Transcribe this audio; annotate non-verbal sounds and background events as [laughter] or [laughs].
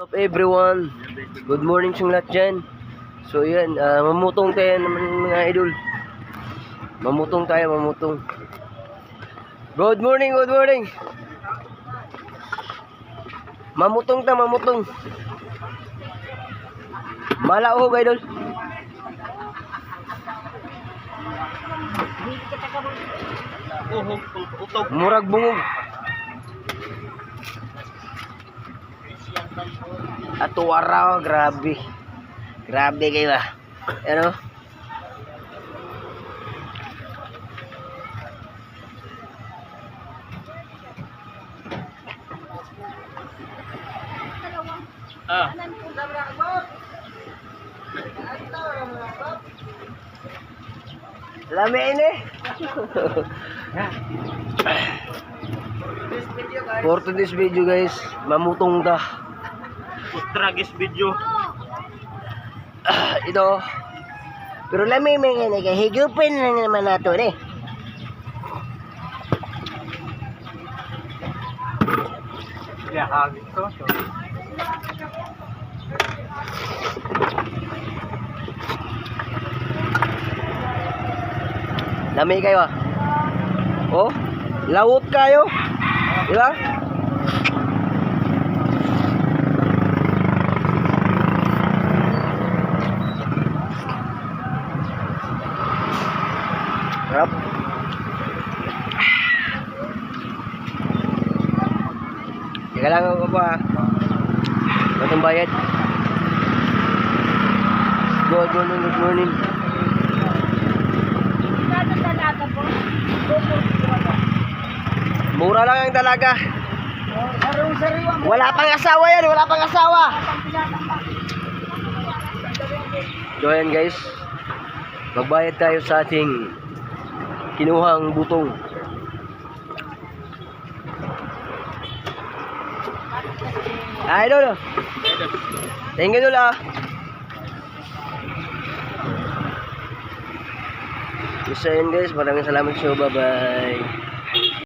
Up everyone? Good morning sa lahat dyan. So yan, ah, mamutong tayo naman mga idol. Mamutong tayo, mamutong. Good morning, good morning. Mamutong ta, mamutong. Malaog idol. Murag bungog. Ato araw, grabe. Grabe kayo ba? Ano? Ah, Lami ini. [laughs] For today's video guys, mamutong da. Tragis video. Ah, ito. Pero lami may nga kay higupin na naman nato ni. Ya, hagis to. Lami kayo ah. Oh, lawot kayo. Di ba? Sarap. Teka lang ako pa. Batong bayad. Good morning, good morning. Mura lang ang dalaga. Wala pang asawa yan, wala pang asawa. So guys, magbayad tayo sa ating kinuhang butong. Ay, lolo. Thank you, lolo. So ayan guys, maraming salamat sa iyo. Bye-bye.